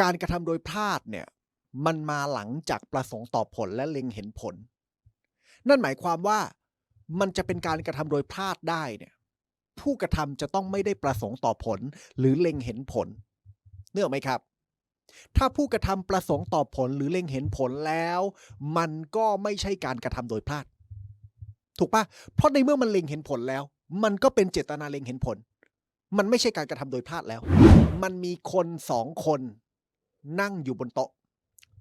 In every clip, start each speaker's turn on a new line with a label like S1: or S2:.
S1: การกระทำโดยพลาดเนี่ย มันมาหลังจากประสงค์ต่อผลและเล็งเห็นผล นั่นหมายความว่ามันจะเป็นการกระทำโดยพลาดได้เนี่ย ผู้กระทำจะต้องไม่ได้ประสงค์ต่อผลหรือเล็งเห็นผลเนื่อไหมครับ ถ้าผู้กระทำประสงค์ต่อผลหรือเล็งเห็นผลแล้ว มันก็ไม่ใช่การกระทำโดยพลาด ถูกปะเพราะในเมื่อมันเล็งเห็นผลแล้ว มันก็เป็นเจตนาเล็งเห็นผล มันไม่ใช่การกระทำโดยพลาดแล้ว มันมีคนสองคน นั่งอยู่บนโต๊ะ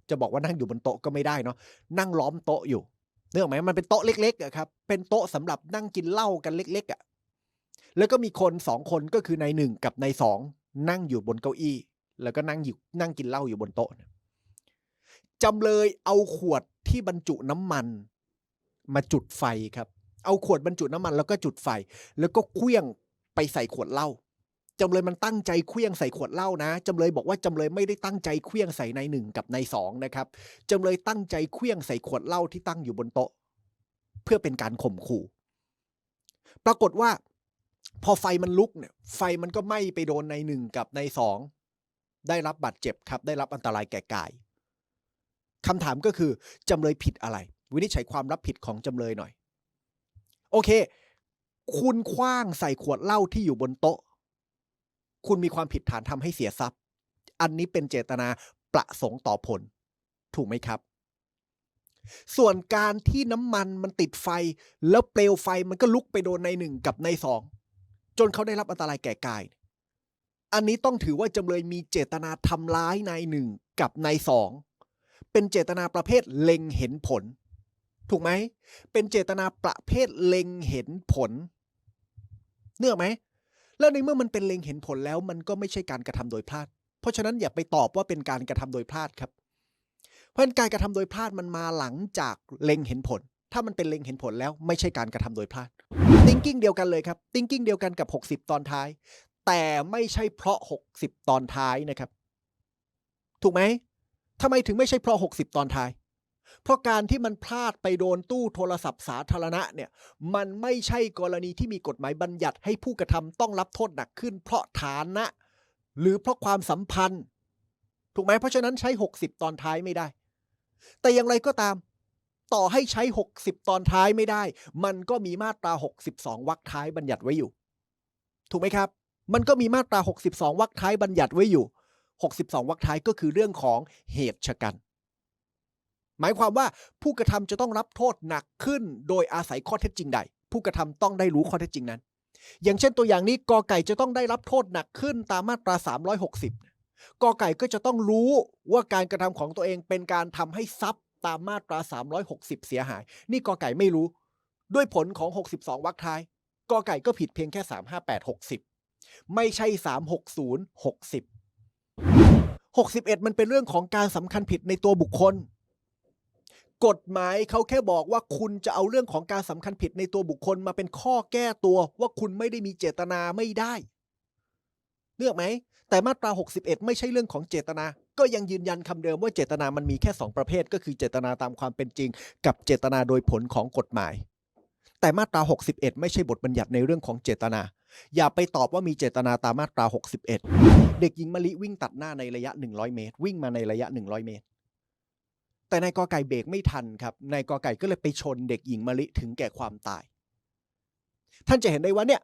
S1: จะบอกว่านั่งอยู่บนโต๊ะก็ไม่ได้เนาะนั่งล้อมโต๊ะอยู่เนื่องไหมมันเป็นโต๊ะเล็กๆอะครับเป็นโต๊ะสำหรับนั่งกินเหล้ากันเล็ก ๆอะแล้วก็มีคนสองคนก็คือนายหนึ่งกับนายสองนั่งอยู่บนเก้าอี้ แล้วก็นั่งอยู่นั่งกินเหล้าอยู่บนโต๊ะจำเลยเอาขวดที่บรรจุน้ำมัน มาจุดไฟครับ เอาขวดบรรจุน้ำมันแล้วก็จุดไฟ แล้วก็เคลี้ยงไปใส่ขวดเหล้า จำเลยมันตั้งใจเคลี้ยงใส่ขวดเหล้านะจำเลยบอกว่าจำเลยไม่ได้ตั้งใจเคลี้ยงใส่ในหนึ่งกับในสองนะครับจำเลยตั้งใจเคลี้ยงใส่ขวดเหล้าที่ตั้งอยู่บนโต๊ะ เพื่อเป็นการข่มขู่ ปรากฏว่า พอไฟมันลุกเนี่ย ไฟมันก็ไหม้ไปโดนในหนึ่งกับในสองได้รับบาดเจ็บครับ ได้รับอันตรายแก่กายคำถามก็คือจำเลยผิดอะไร วินิจฉัยความรับผิดของจำเลยหน่อย โอเค คุณคว้างใส่ขวดเหล้าที่อยู่บนโต๊ะ คุณมีความผิดฐานทำให้เสียทรัพย์ อันนี้เป็นเจตนาประสงค์ต่อผล ถูกไหมครับ ส่วนการที่น้ำมันมันติดไฟ แล้วเปลวไฟมันก็ลุกไปโดนในหนึ่งกับในสองจนเขาได้รับอันตรายแก่กาย อันนี้ต้องถือว่าจำเลยมีเจตนาทำร้ายนายหนึ่งกับนายสองเป็นเจตนาประเภทเล็งเห็นผล ถูกไหม เป็นเจตนาประเภทเล็งเห็นผล เนื่อไหม แล้วในเมื่อมันเป็นเล็งเห็นผลแล้วมันก็ไม่ใช่การกระทำโดยพลาด เพราะฉะนั้นอย่าไปตอบว่าเป็นการกระทำโดยพลาดครับ เพราะฉะนั้นการกระทำโดยพลาดมันมาหลังจากเล็งเห็นผล ถ้ามันเป็นเล็งเห็นผลแล้วไม่ใช่การกระทำโดยพลาด thinking เดียวกันเลยครับ thinking เดียวกันกับ 60 ตอนท้าย แต่ไม่ใช่เพราะ 60 ตอนท้ายนะครับ ถูกไหมทำไมถึงไม่ใช่เพราะ 60 ตอนท้าย เพราะการที่มันพลาดไปโดนตู้โทรศัพท์สาธารณะเนี่ยมันไม่ใช่กรณีที่มีกฎหมายบัญญัติให้ผู้กระทำต้องรับโทษหนักขึ้น เพราะฐานะ หรือเพราะความสัมพันธ์ ถูกไหมเพราะฉะนั้นใช้ 60 ตอนท้ายไม่ได้ แต่อย่างไรก็ตาม ต่อให้ใช้ 60 ตอนท้ายไม่ได้ มันก็มีมาตรา 62วรรคท้ายบัญญัติไว้อยู่ ถูกไหมครับ มันก็มีมาตรา 62วรรคท้ายบัญญัติไว้อยู่ 62วรรคท้ายก็คือเรื่องของเหตุชะกัน หมายความว่าผู้กระทำจะต้องรับโทษหนักขึ้น โดยอาศัยข้อเท็จจริงใด ผู้กระทำต้องได้รู้ข้อเท็จจริงนั้น อย่างเช่นตัวอย่างนี้กอไก่จะต้องได้รับโทษหนักขึ้นตามมาตรา 360กอไก่ก็จะต้องรู้ว่าการกระทำของตัวเองเป็นการทำให้ทรัพย์ตามมาตรา 360 เสียหาย นี่กอไก่ไม่รู้ ด้วยผลของ 62วรรคท้ายกอไก่ก็ผิดเพียงแค่ 358 60 ไม่ใช่ 360 60 61 มันเป็นเรื่องของการสำคัญผิดในตัวบุคคล กฎหมายเขาแค่บอกว่าคุณจะเอาเรื่องของการสำคัญผิดในตัวบุคคลมาเป็นข้อแก้ตัวว่าคุณไม่ได้มีเจตนาไม่ได้เลือกไหม แต่มาตรา 61 ไม่ใช่เรื่องของเจตนา ก็ยังยืนยันคำเดิมว่าเจตนามันมีแค่ 2 ประเภท ก็คือเจตนาตามความเป็นจริง กับเจตนาโดยผลของกฎหมาย แต่มาตรา 61 ไม่ใช่บทบัญญัติในเรื่องของเจตนา อย่าไปตอบว่ามีเจตนาตามมาตรา 61 เด็กหญิงมะลิวิ่งตัดหน้าในระยะ 100 เมตร วิ่งมาในระยะ 100 เมตร แต่นายกอไก่เบรกไม่ทันครับนายกอไก่ก็เลยไปชนเด็กหญิงมะลิถึงแก่ความตาย ท่านจะเห็นได้ว่าเนี่ย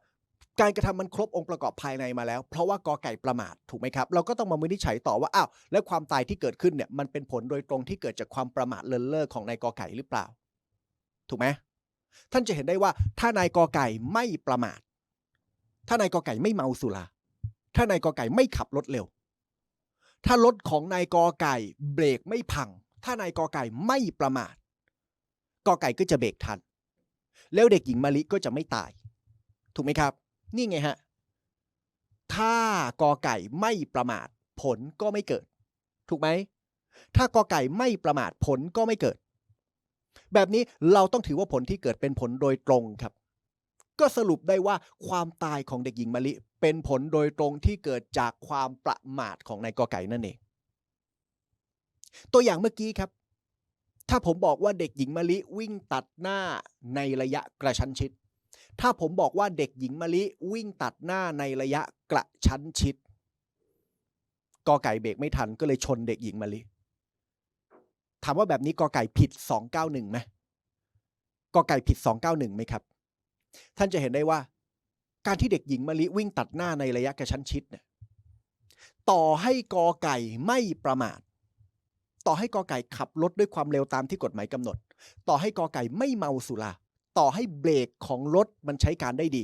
S1: การกระทำมันครบองค์ประกอบภายในมาแล้ว เพราะว่ากอไก่ประมาทถูกไหมครับ เราก็ต้องมาวินิจฉัยต่อว่าอ้าวแล้วความตายที่เกิดขึ้นเนี่ยมันเป็นผลโดยตรงที่เกิดจากความประมาทเลินเล่อของนายกอไก่หรือเปล่า ถูกไหมท่านจะเห็นได้ว่าถ้านายกอไก่ไม่ประมาท ถ้านายกอไก่ไม่เมาสุราถ้านายกอไก่ไม่ขับรถเร็ว ถ้ารถของนายกอไก่เบรกไม่พัง ถ้านายกอไก่ไม่ประมาทกอไก่ก็จะเบรกทัน แล้วเด็กหญิงมะลิก็จะไม่ตาย ถูกไหมครับ นี่ไงฮะ ถ้ากอไก่ไม่ประมาท ผลก็ไม่เกิด ถูกไหม ถ้ากอไก่ไม่ประมาทผลก็ไม่เกิด แบบนี้เราต้องถือว่าผลที่เกิดเป็นผลโดยตรงครับ ก็สรุปได้ว่าความตายของเด็กหญิงมะลิเป็นผลโดยตรงที่เกิดจากความประมาทของนายกอไก่นั่นเอง ตัวอย่างเมื่อกี้ครับ ถ้าผมบอกว่าเด็กหญิงมะลิวิ่งตัดหน้าในระยะกระชั้นชิด ถ้าผมบอกว่าเด็กหญิงมะลิวิ่งตัดหน้าในระยะกระชั้นชิดกอไก่เบรกไม่ทันก็เลยชนเด็กหญิงมะลิถามว่าแบบนี้กอไก่ผิด 291ไหมกอไก่ผิด 291ไหมครับ ท่านจะเห็นได้ว่า การที่เด็กหญิงมะลิวิ่งตัดหน้าในระยะกระชั้นชิดเนี่ยต่อให้กอไก่ไม่ประมาท ต่อให้กอไก่ขับรถด้วยความเร็วตามที่กฎหมายกำหนด ต่อให้กอไก่ไม่เมาสุราต่อให้เบรกของรถมันใช้การได้ดี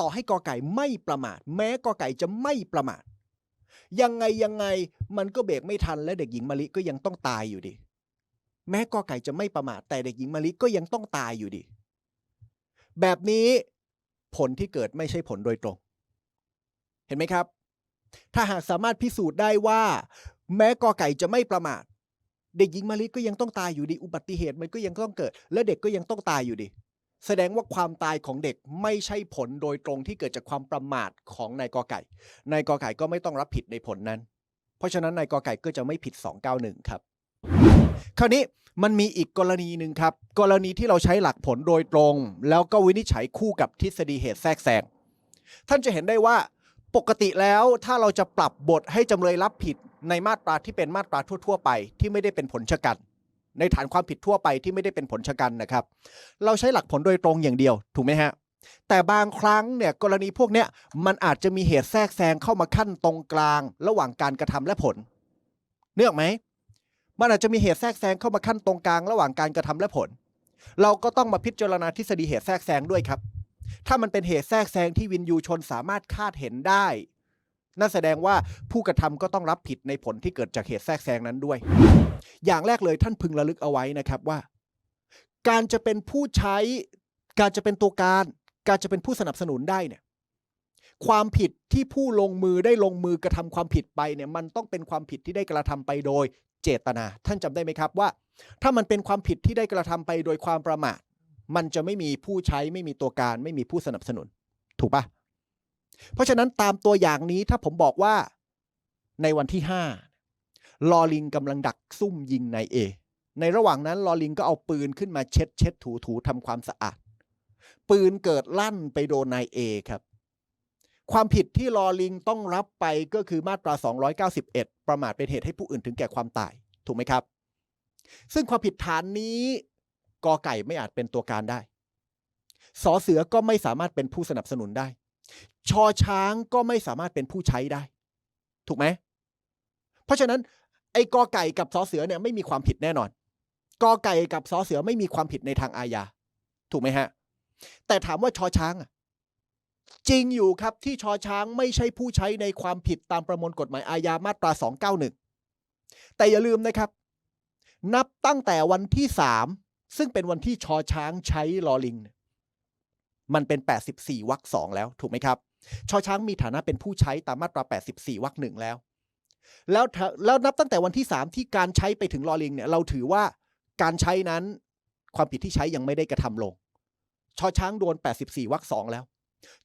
S1: ต่อให้กอไก่ไม่ประมาท แม้กอไก่จะไม่ประมาท ยังไงยังไงมันก็เบรกไม่ทันและเด็กหญิงมะลิก็ยังต้องตายอยู่ดี แม้กอไก่จะไม่ประมาท แต่เด็กหญิงมะลิก็ยังต้องตายอยู่ดี แบบนี้ผลที่เกิดไม่ใช่ผลโดยตรง เห็นไหมครับ ถ้าหากสามารถพิสูจน์ได้ว่า แม้กอไก่จะไม่ประมาทเด็กหญิงมะลิก็ยังต้องตายอยู่ดี อุบัติเหตุมันก็ยังต้องเกิด และเด็กก็ยังต้องตายอยู่ดี แสดงว่าความตายของเด็กไม่ใช่ผลโดยตรงที่เกิดจากความประมาทของนายกอไก่ นายกอไก่ก็ไม่ต้องรับผิดในผลนั้น เพราะฉะนั้นนายกอไก่ก็จะไม่ผิด 291 ครับ คราวนี้มันมีอีกกรณีหนึ่งครับ กรณีที่เราใช้หลักผลโดยตรง แล้วก็วินิจฉัยคู่กับทฤษฎีเหตุแทรกแซงท่านจะเห็นได้ว่าปกติแล้วถ้าเราจะปรับบทให้จำเลยรับผิด ในมาตราที่เป็นมาตราทั่ว ๆ ไปที่ไม่ได้เป็นผลชะกัน ในฐานความผิดทั่วไปที่ไม่ได้เป็นผลชะกันนะครับ เราใช้หลักผลโดยตรงอย่างเดียวถูกไหมฮะแต่บางครั้งเนี่ยกรณีพวกเนี้ยมันอาจจะมีเหตุแทรกแซงเข้ามาขั้นตรงกลาง ระหว่างการกระทำและผลเนื่องไหมมันอาจจะมีเหตุแทรกแซงเข้ามาขั้นตรงกลาง ระหว่างการกระทำและผล เราก็ต้องมาพิจารณาทฤษฎีเหตุแทรกแซงด้วยครับ ถ้ามันเป็นเหตุแทรกแซงที่วินยูชนสามารถคาดเห็นได้ นั่นแสดงว่าผู้กระทำก็ต้องรับผิดในผลที่เกิดจากเหตุแทรกแซงนั้นด้วย อย่างแรกเลยท่านพึงระลึกเอาไว้นะครับว่า การจะเป็นผู้ใช้ การจะเป็นตัวการ การจะเป็นผู้สนับสนุนได้เนี่ยความผิดที่ผู้ลงมือได้ลงมือกระทำความผิดไปเนี่ยมันต้องเป็นความผิดที่ได้กระทำไปโดยเจตนา ท่านจำได้ไหมครับว่า ถ้ามันเป็นความผิดที่ได้กระทำไปโดยความประมาทมันจะไม่มีผู้ใช้ไม่มีตัวการ ไม่มีผู้สนับสนุน ถูกปะ เพราะฉะนั้นตามตัวอย่างนี้ถ้าผมบอกว่าในวันที่ห้าลอลิงกำลังดักซุ่มยิงนายเอ ในระหว่างนั้นลอลิงก็เอาปืนขึ้นมาเช็ดเช็ดถูถูทำความสะอาด ปืนเกิดลั่นไปโดนนายเอครับ ความผิดที่ลอลิงต้องรับไปก็คือมาตรา 291 ประมาทเป็นเหตุให้ผู้อื่นถึงแก่ความตาย ถูกไหมครับ ซึ่งความผิดฐานนี้กอไก่ไม่อาจเป็นตัวการได้สอเสือก็ไม่สามารถเป็นผู้สนับสนุนได้ ชอช้างก็ไม่สามารถเป็นผู้ใช้ได้ ถูกไหม เพราะฉะนั้น ไอ้กอไก่กับสอเสือเนี่ยไม่มีความผิดแน่นอนกอไก่กับสอเสือไม่มีความผิดในทางอาญาถูกไหมฮะ แต่ถามว่าชอช้างอะจริงอยู่ครับที่ชอช้างไม่ใช่ผู้ใช้ในความผิดตามประมวลกฎหมายอาญามาตรา 291 แต่อย่าลืมนะครับ นับตั้งแต่วันที่ 3 ซึ่งเป็นวันที่ชอช้างใช้ลอลิงเนี่ย มันเป็น 84วรรคสองแล้วถูกไหมครับชอช้างมีฐานะเป็นผู้ใช้ตามมาตรา 84วรรคหนึ่งแล้ว แล้วแล้วนับตั้งแต่วันที่ 3 ที่การใช้ไปถึงลอลิงเนี่ยเราถือว่าการใช้นั้นความผิดที่ใช้ยังไม่ได้กระทำลง ชอช้างโดน 84วรรคสองแล้ว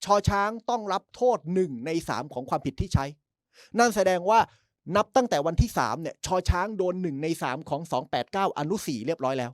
S1: ชอช้างต้องรับโทษ1ใน3ของความผิดที่ใช้ นั่นแสดงว่านับตั้งแต่วันที่3เนี่ยชอช้างโดน1ใน3ของ 289 อนุ4เรียบร้อยแล้ว